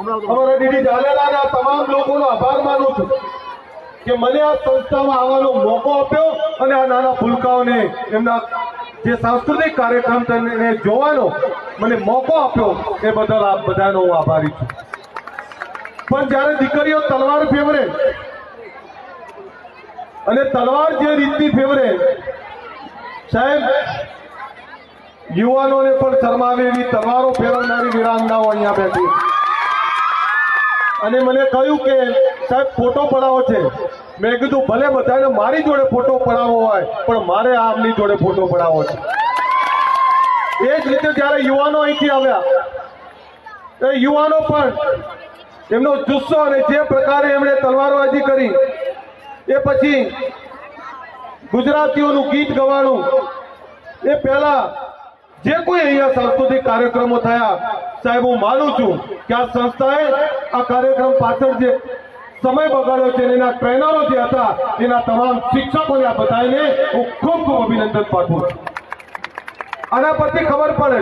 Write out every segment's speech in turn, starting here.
અમારા દીદી ઝાલેલાના તમામ લોકોનો આભાર માનું છું કે મને આ સંસ્થામાં આવવાનો મોકો આપ્યો અને આ નાના ભૂલકાઓને એમના જે સાંસ્કૃતિક કાર્યક્રમ તેને જોવાનો મને મોકો આપ્યો, એ બદલ આપ બધાનો હું આભારી છું. પણ જ્યારે દીકરીઓ તલવાર ફેવરે અને તલવાર જે રીતની ફેવરે, સાહેબ, યુવાનોને પણ શરમાવે એવી તલવારો ફેરવનારી વિરાંગનાઓ અહીંયા બેઠી. અને મને કહ્યું કે, સાહેબ, ફોટો પડાવો છે. મેં કીધું, ભલે બધાને મારી જોડે ફોટો પડાવવો હોય, પણ મારે આમની જોડે ફોટો પડાવવો છે. એ જ રીતે જ્યારે યુવાનો અહીંથી આવ્યા, એ યુવાનો પણ એમનો જુસ્સો અને જે પ્રકારે એમણે તલવારબાજી કરી, એ પછી ગુજરાતીઓનું ગીત ગવાણું, એ પહેલા જે કોઈ અહીંયા સાંસ્કૃતિક કાર્યક્રમો થયા, સાહેબ, હું માનું છું કે આ સંસ્થાએ આ કાર્યક્રમ પાછળ જે સમય બગાડ્યો છે એના ટ્રેનરો જે હતા, એના તમામ શિક્ષકોને આ બધાને હું ખૂબ ખૂબ અભિનંદન પાઠવું છું. આના પરથી ખબર પડે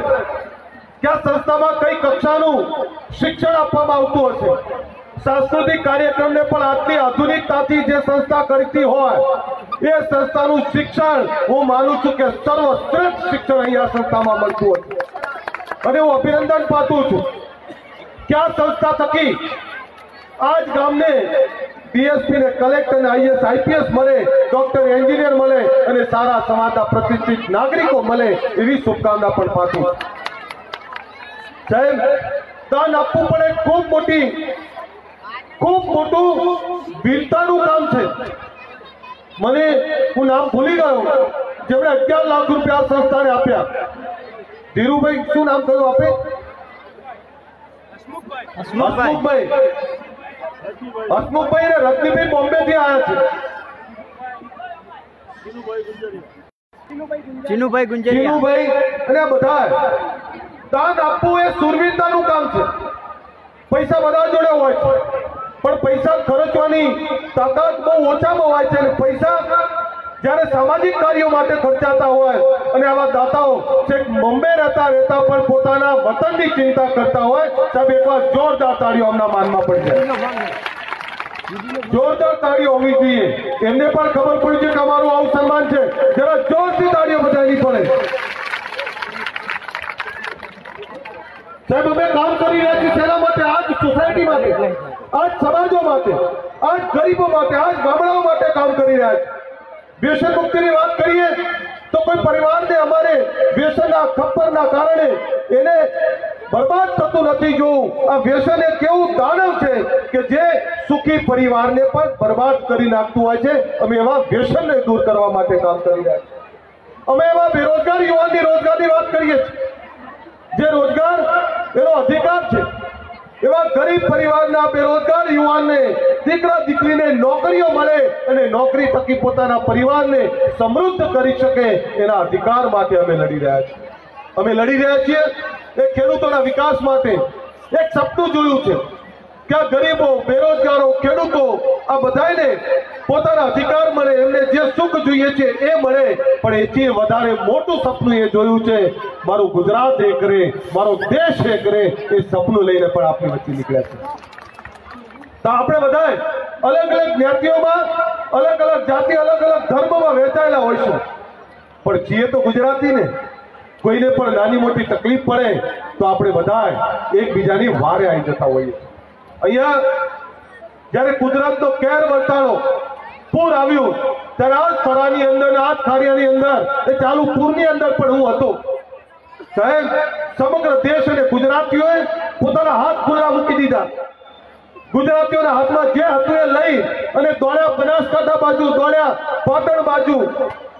કે આ સંસ્થામાં કઈ કક્ષાનું શિક્ષણ આપવામાં આવતું હશે. સાંસ્કૃતિક કાર્યક્રમને પણ આટલી આધુનિકતાથી જે સંસ્થા કરતી હોય એ સંસ્થાનું શિક્ષણ હું માનું છું કે સર્વશ્રેષ્ઠ શિક્ષણ અહીંયા સંસ્થામાં મળતું હતું. અને હું અભિનંદન પાતું છું. કે આ સંસ્થા થકી? આજ ગામને ડીએસપી ને કલેક્ટર ને આઈએસ આઈપીએસ મળે ડોક્ટર એન્જિનિયર મળે અને સારા સમાજના પ્રતિષ્ઠિત નાગરિકો મળે એવી શુભકામના પણ પાઠવું. સાહેબ, દાન આપવું એક ખૂબ મોટી, ખૂબ મોટું વીરતાનું કામ છે. મને હું નામ ભૂલી ગયો. જેમણે અગિયાર લાખ રૂપિયા આ સંસ્થાને આપ્યા. ધીરુભાઈ શું નામ થયું આપે? હસમુખભાઈ. હસમુખભાઈ ને રજનીભાઈ બોમ્બે થી આવ્યા છે. ચીનુભાઈ ગુંજરિયા. ધીરુભાઈ અને બધા દાન આપવું એ સુરવીરતાનું કામ છે. પૈસા બધા જોડે હોય છે. પણ પૈસા ખર્ચવાની તાકાત બહુ ઓછામાં હોય છે અને પૈસા જ્યારે સામાજિક કાર્યો માટે ખર્ચાતા હોય અને આવા દાતાઓ છેક બોમ્બે રહેતા રહેતા પણ પોતાના વતનની ચિંતા કરતા હોય, સાહેબ એકવાર જોરદાર તાળીઓ આમના માનમાં પડી જાય. જોરદાર તાળીઓ હોવી જોઈએ. એમને પણ ખબર પડી છે કે અમારું આવું સન્માન છે. જરા જોરથી તાળીઓ બધાની પડે. સાહેબ, અમે કામ કરી રહ્યા છીએ. તેના માટે? આજ સોસાયટી માટે. આજ સમાજો માટે, આજ ગરીબો માટે, આજ ગામડાઓ માટે કામ કરી રહ્યા છે. વ્યસન મુક્તિની વાત કરીએ, તો કોઈ પરિવારને અમારે વ્યસનના ખપ્પરના કારણે એને બરબાદ થતું નથી. જોવું આ વ્યસન એ કેવું દાનવ છે કે જે સુખી પરિવારને પણ બરબાદ કરી નાખતું હોય છે, અમે એવા વ્યસનને દૂર કરવા માટે કામ કરી રહ્યા છીએ. અમે એવા બેરોજગાર યુવાનની રોજગારની વાત કરીએ છીએ. જે રોજગાર, એનો અધિકાર છે એવા ગરીબ પરિવારના બેરોજગાર યુવાનને, દીકરા દીકરીને નોકરીઓ મળે અને નોકરી થકી પોતાના પરિવારને સમૃદ્ધ કરી શકે એના અધિકાર માટે અમે લડી રહ્યા છીએ. અમે લડી રહ્યા છીએ એ ખેડૂતોના વિકાસ માટે. એક સપનું જોયું છે. કે ગરીબો, બેરોજગારો, ખેડૂતો, આ બધાને પોતાના અધિકાર મળે, એમને જે સુખ જોઈએ છે એ મળે. પણ એથી વધારે મોટું સપનું એ જોયું છે, મારું ગુજરાત એ કરે, મારો દેશ એ કરે, એ સપનું લઈને પણ આપણી વચ્ચે નીકળ્યા છે. તો આપણે બધા અલગ અલગ જ્ઞાતિઓમાં, અલગ અલગ જાતિ, અલગ અલગ ધર્મમાં વહેંચાયેલા હોઈશું. પણ છીએ તો ગુજરાતી ને કોઈને પણ નાની મોટી તકલીફ પડે, તો આપણે બધા એકબીજાની વારે આવી જતા હોઈએ. અહીંયા જ્યારે કુદરતનો કેર વર્તાણો પૂર આવ્યું, ત્યારે આ જ અંદર આ ખારિયાની અંદર, એ ચાલુ પૂરની અંદર પણ હું હતો. સાહેબ, સમગ્ર દેશ અને ગુજરાતીઓએ પોતાના હાથ ખુલ્લા મૂકી દીધા. ગુજરાતીઓના હાથમાં જે હતું એ લઈ અને દોડ્યા બનાસકાંઠા બાજુ, દોડ્યા પાટણ બાજુ.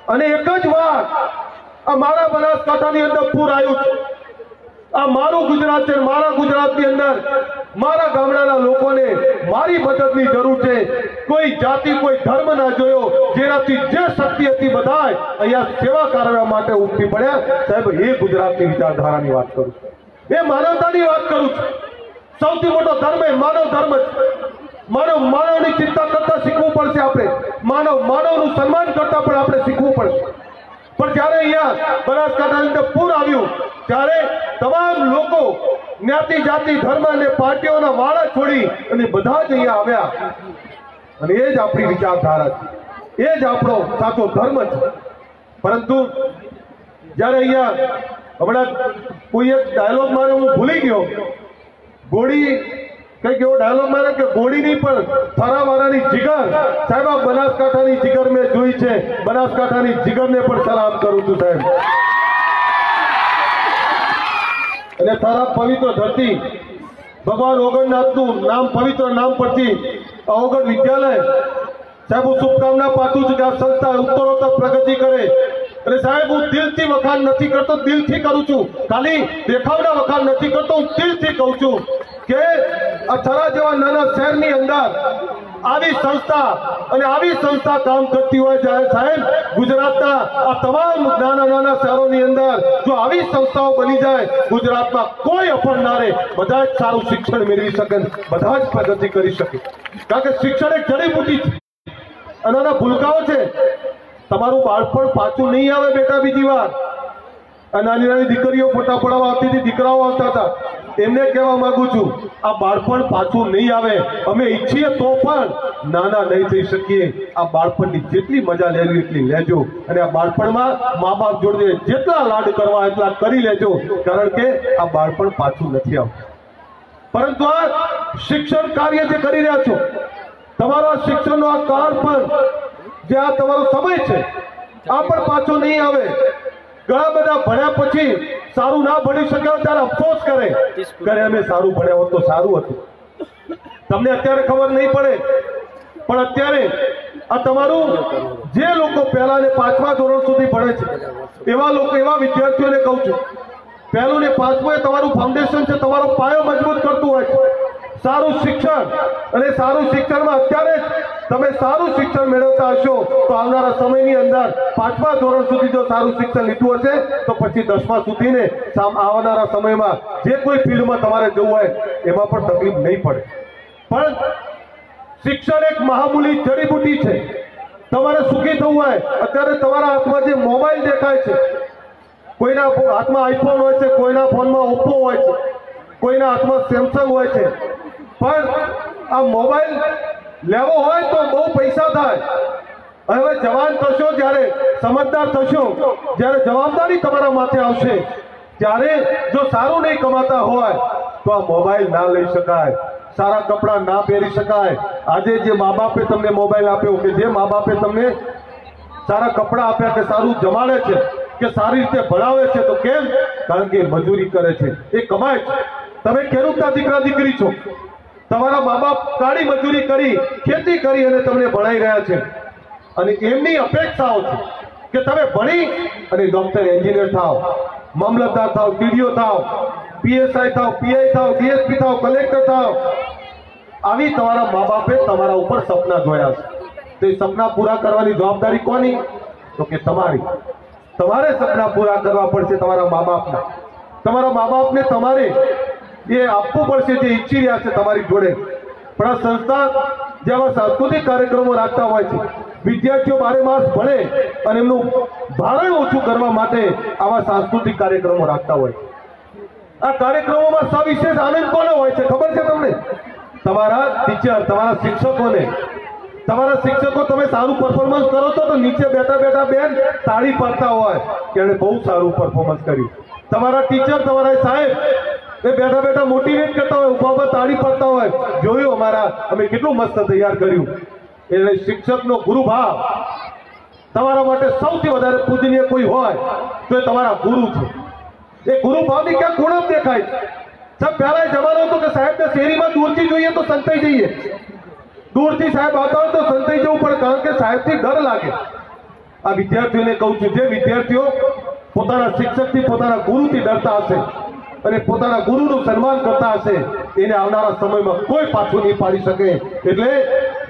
અને એક જ વાર આ મારા બનાસકાંઠાની અંદર પૂર આવ્યું છે. આ મારું ગુજરાત છે મારા ગુજરાતની અંદર મારા ગામડાના લોકોને મારી મદદની જરૂર છે. કોઈ જાતિ, કોઈ ધર્મ ના જોયો જેનાથી જે શક્તિ હતી બધાય અહીંયા સેવા કરવા માટે ઉમટી પડ્યા. સાહેબ, એ ગુજરાતની વિચારધારાની વાત કરું છું. એ માનવતાની વાત કરું છું. સૌથી મોટો ધર્મ એ માનવ ધર્મ છે માનવ, માનવની ચિંતા કરતા શીખવું પડશે આપણે. માનવ, માનવનું સન્માન કરતા પણ આપણે શીખવું પડશે. પણ જ્યારે અહીંયા બનાસકાંઠાની અંદર પૂર આવ્યું, ત્યારે તમામ લોકો જ્ઞાતિ, જાતિ, ધર્મ અને પાર્ટીઓના વાળા છોડી અને બધા જ અહીંયા આવ્યા. અને એ જ આપણી વિચારધારા છે. એ જ આપણો સાચો ધર્મ છે. પરંતુ જ્યારે અહીંયા હમણાં કોઈ એક ડાયલોગ મારે હું ભૂલી ગયો, ગોળી કંઈક એવો ડાયલોગ મારે કે ગોળીની પણ થરાવાળાની જીગર. સાહેબ, આ બનાસકાંઠાની જીગર મેં જોઈ છે. બનાસકાંઠાની જીગરને પણ સલામ કરું છું, સાહેબ. અને તારા પવિત્ર ધરતી, ભગવાન ઓગણનાથનું નામ પવિત્ર નામ પરથી ઓગણ વિદ્યાલય. સાહેબ, હું શુભકામના પાઠું છું કે આ સંસ્થા ઉત્તરોત્તર પ્રગતિ કરે. અને સાહેબ, હું દિલથી વખાણ નથી કરતો, દિલથી કરું છું. ખાલી દેખાવના વખાણ નથી કરતો, હું દિલથી કહું છું. કે થરા જેવા નાના શહેરની અંદર આવી સંસ્થા અને આવી સંસ્થા કામ કરતી હોય જ્યારે સાહેબ, ગુજરાતના આ તમામ નાના નાના શહેરોની અંદર જો આવી સંસ્થાઓ બની જાય, ગુજરાતમાં કોઈ અફર ના બધા જ સારું શિક્ષણ મેળવી શકે બધા જ પ્રગતિ કરી શકે. કારણ કે શિક્ષણ એક જડીબુટી છે. અને ભૂલકાઓ છે. તમારું બાળપણ પાછું નહીં આવે બેટા બીજી વાર. નાની નાની દીકરીઓ ફોટા પડાવવા આવતી હતી, દીકરાઓ આવતા હતા. એમને કહેવા માંગુ છું, આ બાળપણ પાછું નહીં આવે. અમે ઈચ્છીએ તો પણ નાના નહીં થઈ શકીએ. આ બાળપણની જેટલી મજા લેવી એટલી લેજો. અને આ બાળપણમાં મા બાપ જોડે જેટલા લાડ કરવા એટલા કરી લેજો, કારણ કે આ બાળપણ પાછું નથી આવતું. પરંતુ આ શિક્ષણ કાર્ય જે કરી રહ્યા છો, તમારો આ શિક્ષણનો આ કાળ પણ, જે આ તમારો સમય છે, આ પણ પાછો નહીં આવે. ઘણા બધા ભણ્યા પછી સારું ના ભણી શક્યા ત્યારે અફસોસ કરે. કરે અમે સારું ભણ્યા હોત તો સારું હતું. તમને અત્યારે ખબર નહીં પડે. પણ અત્યારે આ તમારું જે લોકો પહેલા ને પાંચમા ધોરણ સુધી ભણે છે, એવા લોકો, એવા વિદ્યાર્થીઓને કહું છું, પહેલું ને પાંચમું એ તમારું ફાઉન્ડેશન છે, તમારો પાયો મજબૂત કરતું હોય સારું શિક્ષણ, અને સારું શિક્ષણમાં અત્યારે જ તમે સારું શિક્ષણ મેળવતા હશો તો આવનારા સમયની અંદર પાંચમા ધોરણ સુધી જો સારું શિક્ષણ લીધું હશે, તો પછી દસમા સુધીને આવનારા સમયમાં જે કોઈ ફિલ્ડમાં તમારે જવું હોય, એમાં પણ તકલીફ નહીં પડે. પણ શિક્ષણ એક મહામૂલી જડીબુટી છે. તમારે સુખી થવું હોય, અત્યારે તમારા હાથમાં જે મોબાઈલ દેખાય છે, કોઈના હાથમાં આઈફોન હોય છે, કોઈના ફોનમાં ઓપ્પો હોય છે, કોઈના હાથમાં સેમસંગ હોય છે, પણ આ મોબાઈલ લેવો હોય તો બહુ પૈસા થાય. હવે જવાન થશો જ્યારે, સમજદાર થશો, જ્યારે જવાબદારી તમારા માથે આવશે. ત્યારે જો સારું નહીં કમાતા હોય, તો આ મોબાઈલ ના લઈ શકાય. સારા કપડાં ના પહેરી શકાય. આજે જે મા બાપે તમને મોબાઈલ આપ્યો કે જે મા બાપે તમને સારા કપડાં આપ્યા કે સારું જમાડે છે, કે સારી રીતે ભણાવે છે, તો કેમ? કારણ કે મજૂરી કરે છે. એ કમાય છે. તમે ખેડૂતના દીકરા દીકરી છો. તમારા મા બાપ કાળી મજૂરી કરી, ખેતી કરી અને તમને ભણાઈ રહ્યા છે. અને એમની અપેક્ષાઓ છે કે તમે ભણી અને ડોક્ટર એન્જિનિયર થાવ, મામલતદાર થાવ ટીડીઓ થાવ, પીએસઆઈ થાવ, પીઆઈ થાવ, ડીએસપી થાવ, કલેક્ટર થાવ. આવી તમારા મા બાપે તમારા ઉપર સપના જોયા છે. તો એ સપના પૂરા કરવાની જવાબદારી કોની? તો કે તમારી. તમારે સપના પૂરા કરવા પડશે તમારા મા બાપના તમારા મા બાપને તમારે એ આપવું પડશે જે ઈચ્છી રહ્યા છે તમારી જોડે. પણ આ સંસ્થા જેવા સાંસ્કૃતિક કાર્યક્રમો રાખતા હોય છે, વિદ્યાર્થીઓ બારે માસ ભણે અને એમનું ભારણ ઓછું કરવા માટે આવા સાંસ્કૃતિક કાર્યક્રમો રાખતા હોય. આ કાર્યક્રમોમાં સવિશેષ આનંદ કોને હોય છે ખબર છે તમને? તમારા ટીચર તમારા શિક્ષકોને. તમારા શિક્ષકો તમે સારું પરફોર્મન્સ કરો છો તો નીચે બેઠા બેઠા બેન તાળી પાડતા હોય કે એણે બહુ સારું પરફોર્મન્સ કર્યું. તમારા ટીચર તમારા સાહેબ એ બેઠા બેઠા મોટિવેટ કરતા હોય ઊભા ઊભા તાળી પાડતા હોય. જોયું અમારા, અમે કેટલું મસ્ત તૈયાર કર્યું. એટલે શિક્ષકનો ગુરુભાવ તમારા માટે સૌથી વધારે પૂજનીય કોઈ હોય, તો એ તમારા ગુરુ છે. એ ગુરુ ભાવની ક્યાંક ઉણપ દેખાય? સાહેબ, પહેલા જમાનો હતો કે સાહેબને શેરીમાં દૂરથી જોઈએ તો સંતાઈ જઈએ. દૂરથી સાહેબ આવતા હોય તો સંતાઈ જવું પડે, કારણ કે સાહેબથી ડર લાગે. આ વિદ્યાર્થીઓને કહું છું, જે વિદ્યાર્થીઓ પોતાના શિક્ષકથી, પોતાના ગુરુથી ડરતા હશે અને પોતાના ગુરુનું સન્માન કરતા હશે, એને આવનારા સમયમાં કોઈ પાછું નહીં પાડી શકે. એટલે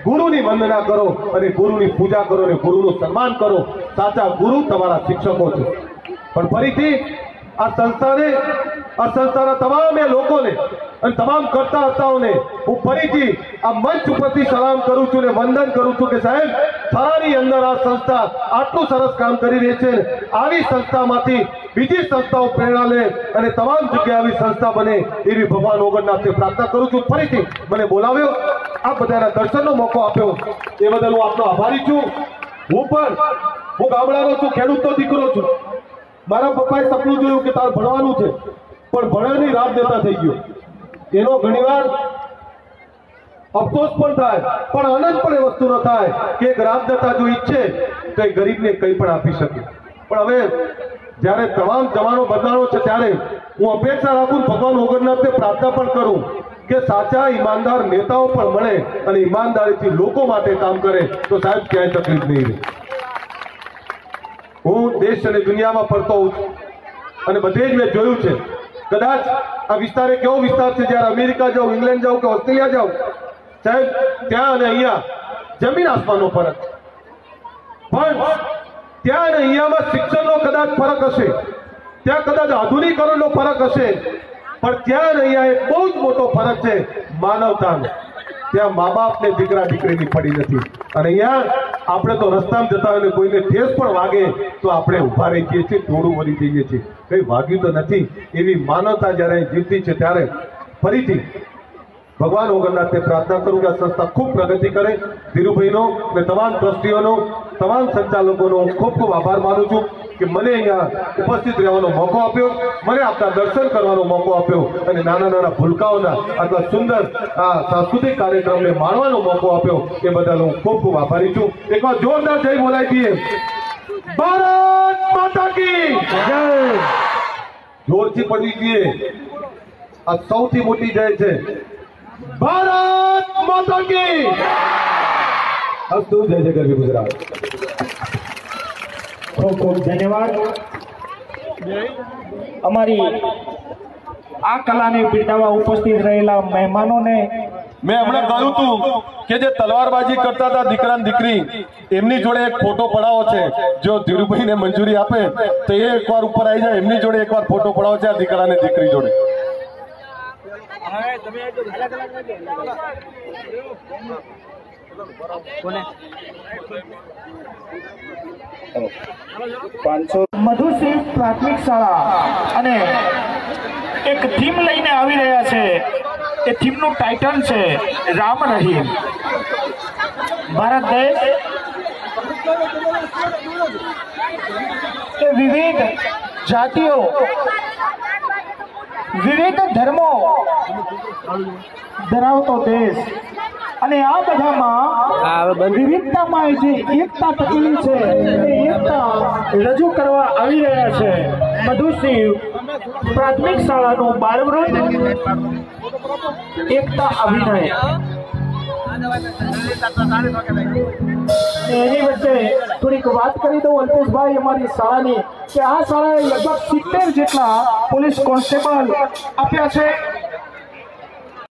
ગુરુની વંદના કરો અને ગુરુની પૂજા કરો અને ગુરુનું સન્માન કરો. સાચા ગુરુ તમારા શિક્ષકો છે. પણ ફરીથી આ સંસ્થાને, આ સંસ્થાના તમામ લોકોને અને તમામ કરતા હતાઓને હું ફરીથી આ મંચ ઉપરથી સલામ કરું છું ને વંદન કરું છું કે સાહેબ, થરાની અંદર આ સંસ્થા આટલું સરસ કામ કરી રહી છે આવી સંસ્થામાંથી બીજી સંસ્થાઓ પ્રેરણા લે અને તમામ જગ્યાએ આવી સંસ્થા બને એવી ભગવાન ઓગણનાથને પ્રાર્થના કરું છું. ફરીથી મને બોલાવ્યો આ બધાના દર્શનનો મોકો આપ્યો. એ બદલ હું આપનો આભારી છું. હું પણ, હું ગામડાનો છું, ખેડૂતનો દીકરો છું. મારા પપ્પાએ સપનું જોયું કે તાર ભણવાનું છે, પણ ભણવાની રાત દેતા થઈ ગયો. એનો ઘણીવાર અફસોસ પણ થાય, પણ આનંદ પણ એ વસ્તુનો થાય કે એક રાજદાતા જો ઈચ્છે, તો એ ગરીબને કંઈ પણ આપી શકે. પણ હવે જ્યારે તમામ જવાનો બદલાણો છે ત્યારે હું અપેક્ષા રાખું ભગવાન ઓગણનાથને પ્રાર્થના પણ કરું કે સાચા, ઈમાનદાર નેતાઓ પણ મળે અને ઈમાનદારીથી લોકો માટે કામ કરે, તો સાહેબ ક્યાંય તકલીફ નહીં રહે. હું દેશ અને દુનિયામાં ફરતો હોઉં છું અને બધે જ મેં જોયું છે કદાચ આ વિસ્તાર એક એવો વિસ્તાર છે? જ્યારે અમેરિકા જાઉં ઇંગ્લેન્ડ જાઉં કે ઓસ્ટ્રેલિયા જાઉં સાહેબ, ત્યાં અને અહીંયા જમીન આસમાનનો ફરક. પણ ત્યાં અને અહીંયામાં શિક્ષણનો કદાચ ફરક હશે. ત્યાં કદાચ આધુનિકરણનો ફરક હશે. પણ ત્યાં અને અહીંયા એક બહુ જ મોટો ફરક છે માનવતાનો. ત્યાં મા બાપને દીકરા દીકરીની પડી નથી. અને અહીંયા આપણે તો રસ્તામાં જતા હોય કોઈને ઠેસ પણ વાગે, તો આપણે ઊભા રહી જઈએ છીએ ટોળું વળી જઈએ છીએ. કઈ વાગ્યું તો નથી. એવી માનવતા જ્યારે જીતી છે ત્યારે ફરીથી ભગવાન ઓગણનાથને પ્રાર્થના કરું કે આ સંસ્થા ખૂબ પ્રગતિ કરે. ધીરુભાઈનો અને તમામ ટ્રસ્ટીઓનો, તમામ સંચાલકોનો ખૂબ ખૂબ આભાર માનું છું. કે મને અહીંયા ઉપસ્થિત રહેવાનો મોકો આપ્યો, મને આપના દર્શન કરવાનો મોકો આપ્યો અને નાના નાના ભૂલકાઓના આટલા સુંદર, આ સાંસ્કૃતિક કાર્યક્રમને માણવાનો મોકો આપ્યો, એ બદલ હું ખૂબ ખૂબ આભારી છું. એકવાર જોરદાર જય બોલાય દઈએ ભારત માતા કી જય. જોરથી પડી જોઈએ આ સૌથી મોટી જય છે. ભારત માતા કી અસ્તુ, જય જય ગરવી ગુજરાત. ખૂબ ખૂબ ધન્યવાદ. અમારી આ કલાને બિરદાવવા ઉપસ્થિત રહેલા મહેમાનોને મેં હમણાં કહ્યું હતું કે જે તલવારબાજી કરતા હતા દીકરા દીકરી એમની જોડે એક ફોટો પડાવો છે. જો ધીરુભાઈને મંજૂરી આપે તો એ એકવાર ઉપર આવી જાય એમની જોડે એકવાર ફોટો પડાવો છે આ દીકરા ને દીકરી જોડે પાંચસો મધુસિંહ પ્રાથમિક શાળા અને એક થીમ લઈને આવી રહ્યા છે. એ થીમનું ટાઇટલ છે રામ રહીમ. ભારત દેશ એ વિવિધ જાતિઓ વિવિધ ધર્મો ધરાવતો દેશ. અને આ બધામાં વિવિધતામાં જે એકતા ટકેલી છે એ એકતા રજૂ કરવા આવી રહ્યા છે. મધુસિંહ પ્રાથમિક શાળાનું બાળવૃંદ એકતા અભિનય. એની વચ્ચે થોડીક વાત કરી દઉં અલ્પેશભાઈ અમારી શાળાની કે આ શાળાએ લગભગ સિત્તેર જેટલા પોલીસ કોન્સ્ટેબલ આપ્યા છે.